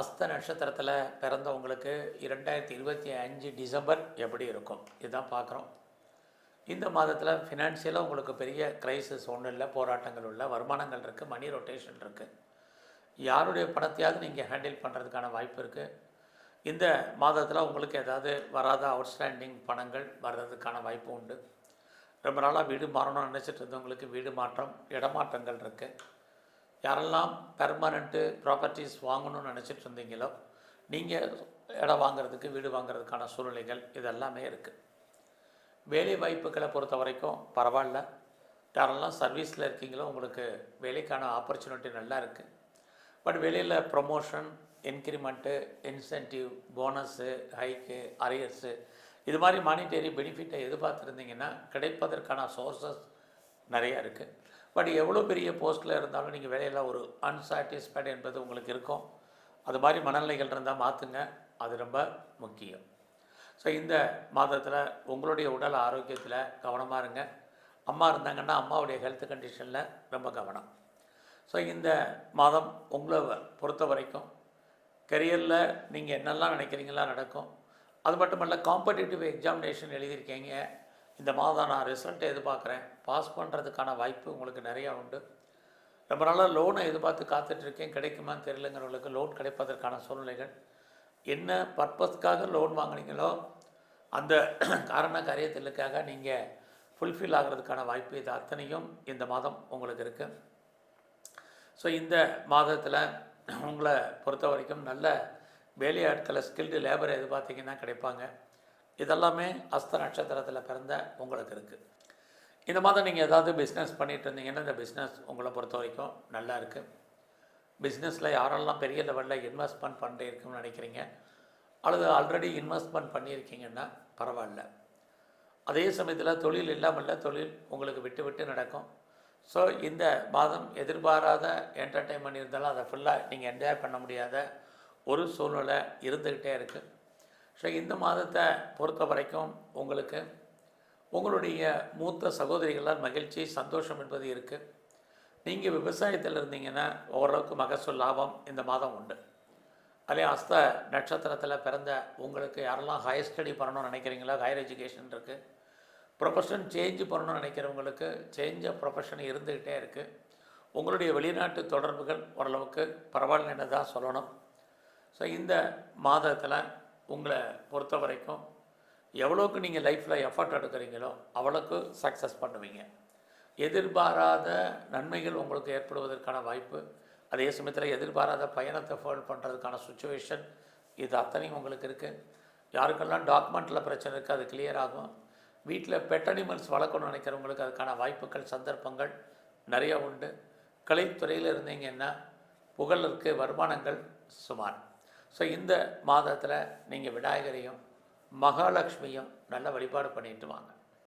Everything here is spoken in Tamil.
அஸ்த நட்சத்திரத்தில் பிறந்தவங்களுக்கு இரண்டாயிரத்தி இருபத்தி அஞ்சு டிசம்பர் எப்படி இருக்கும்? இதுதான் பார்க்குறோம். இந்த மாதத்தில் ஃபினான்ஷியலாக உங்களுக்கு பெரிய கிரைசிஸ் ஒன்றும் இல்லை போராட்டங்கள் உள்ள வருமானங்கள் இருக்குது மணி ரொட்டேஷன் இருக்குது யாருடைய பணத்தையாவது நீங்கள் ஹேண்டில் பண்ணுறதுக்கான வாய்ப்பு இருக்குது இந்த மாதத்தில் உங்களுக்கு ஏதாவது வராத அவுட்ஸ்டாண்டிங் பணங்கள் வர்றதுக்கான வாய்ப்பு உண்டு. ரொம்ப நாளாக வீடு மாறணும்னு நினச்சிட்டு இருந்தவங்களுக்கு வீடு மாற்றம் இடமாற்றங்கள் இருக்குது யாரெல்லாம் பெர்மனண்ட்டு ப்ராப்பர்ட்டிஸ் வாங்கணும்னு நினச்சிட்டு இருந்தீங்களோ நீங்கள் இடம் வாங்குறதுக்கு வீடு வாங்குறதுக்கான சூழ்நிலைகள் இதெல்லாமே இருக்குது வேலை வாய்ப்புகளை பொறுத்த வரைக்கும் பரவாயில்ல. யாரெல்லாம் சர்வீஸில் இருக்கீங்களோ உங்களுக்கு வேலைக்கான ஆப்பர்ச்சுனிட்டி நல்லா இருக்குது பட் வெளியில் promotion increment incentive bonus hike arrears இது மாதிரி மானிட்டரி பெனிஃபிட்டை எதிர்பார்த்துருந்தீங்கன்னா கிடைப்பதற்கான சோர்சஸ் நிறையா இருக்குது பட் எவ்வளோ பெரிய போஸ்ட்டில் இருந்தாலும் நீங்கள் வேலையில் ஒரு அன்சாட்டிஸ்ஃபைடு என்பது உங்களுக்கு இருக்கும். அது மாதிரி மனநிலைகள் இருந்தால் மாற்றுங்க அது ரொம்ப முக்கியம். ஸோ இந்த மாதத்தில் உங்களுடைய உடல் ஆரோக்கியத்தில் கவனமாக இருங்க. அம்மா இருந்தாங்கன்னா அம்மாவுடைய ஹெல்த் கண்டிஷனில் ரொம்ப கவனம். ஸோ இந்த மாதம் உங்களை பொறுத்த வரைக்கும் கெரியரில் நீங்கள் என்னெல்லாம் நினைக்கிறீங்களா நடக்கும். அது மட்டும் இல்லை காம்படிட்டிவ் எக்ஸாமினேஷன் எழுதியிருக்கீங்க. இந்த மாதம் நான் ரிசல்ட் எதிர்பார்க்குறேன். பாஸ் பண்ணுறதுக்கான வாய்ப்பு உங்களுக்கு நிறையா உண்டு. ரொம்ப நாளாக லோனை எதிர்பார்த்து காத்துட்ருக்கேன். கிடைக்குமான்னு தெரியலங்கிறவங்களுக்கு லோன் கிடைப்பதற்கான சூழ்நிலைகள். என்ன பர்பஸ்க்காக லோன் வாங்குனீங்களோ அந்த காரண காரியத்திலுக்காக நீங்கள் ஃபுல்ஃபில் ஆகிறதுக்கான வாய்ப்பு இது அத்தனையும் இந்த மாதம் உங்களுக்கு இருக்குது ஸோ இந்த மாதத்தில் உங்களை பொறுத்த வரைக்கும் நல்ல வேலையாட்களை ஸ்கில்டு லேபர் எதிர்பார்த்தீங்கன்னா கிடைப்பாங்க. இதெல்லாமே அஸ்த நட்சத்திரத்தில் பிறந்த உங்களுக்கு இருக்குது இந்த மாதம் நீங்கள் ஏதாவது பிஸ்னஸ் பண்ணிட்டு இருந்தீங்கன்னா இந்த பிஸ்னஸ் உங்களை பொறுத்த வரைக்கும் நல்லா இருக்குது பிஸ்னஸில் யாரெல்லாம் பெரிய லெவலில் இன்வெஸ்ட்மெண்ட் பண்ணிருக்குன்னு நினைக்கிறீங்க அல்லது ஆல்ரெடி இன்வெஸ்ட்மெண்ட் பண்ணியிருக்கீங்கன்னா பரவாயில்ல. அதே சமயத்தில் தொழில் இல்லாமல் தொழில் உங்களுக்கு விட்டு விட்டு நடக்கும். ஸோ இந்த மாதம் எதிர்பாராத என்டர்டைன்மெண்ட் இருந்தாலும் அதை ஃபுல்லாக நீங்கள் என்ஜாய் பண்ண முடியாத ஒரு சூழ்நிலை இருந்துக்கிட்டே இருக்குது ஸோ இந்த மாதத்தை பொறுத்த வரைக்கும் உங்களுக்கு உங்களுடைய மூத்த சகோதரிகளால் மகிழ்ச்சி சந்தோஷம் என்பது இருக்குது நீங்கள் விவசாயத்தில் இருந்தீங்கன்னா ஓரளவுக்கு மகசூல் லாபம் இந்த மாதம் உண்டு. அதே அஸ்த நட்சத்திரத்தில் பிறந்த உங்களுக்கு யாரெல்லாம் ஹையர் ஸ்டடி பண்ணணும்னு நினைக்கிறீங்களோ ஹையர் எஜுகேஷன் இருக்குது ப்ரொஃபஷன் சேஞ்ச் பண்ணணும்னு நினைக்கிறவங்களுக்கு சேஞ்ச் ஆஃப் ப்ரொஃபஷன் இருந்துக்கிட்டே இருக்குது உங்களுடைய வெளிநாட்டு தொடர்புகள் ஓரளவுக்கு பரவாயில்லன்னு தான் சொல்லணும். ஸோ இந்த மாதத்தில் உங்களை பொறுத்த வரைக்கும் எவ்வளோக்கு நீங்கள் லைஃப்பில் எஃபர்ட் எடுக்கிறீங்களோ அவ்வளோக்கு சக்ஸஸ் பண்ணுவீங்க. எதிர்பாராத நன்மைகள் உங்களுக்கு ஏற்படுவதற்கான வாய்ப்பு அதே சமயத்தில் எதிர்பாராத பயணத்தை ஃபாலோ பண்ணுறதுக்கான சுச்சுவேஷன் இது அத்தனையும் உங்களுக்கு இருக்குது யாருக்கெல்லாம் டாக்குமெண்ட்டில் பிரச்சனை இருக்குது அது கிளியர் ஆகும். வீட்டில் பெட் அனிமல்ஸ் வளர்க்கணும்னு நினைக்கிறவங்களுக்கு அதுக்கான வாய்ப்புகள் சந்தர்ப்பங்கள் நிறைய உண்டு. கலைத்துறையில் இருந்தீங்கன்னா புகழ் இருக்குது வருமானங்கள் சுமார். ஸோ இந்த மாதத்தில் நீங்கள் விநாயகரையும் மகாலட்சுமியும் நல்ல வழிபாடு பண்ணிட்டு வாங்க.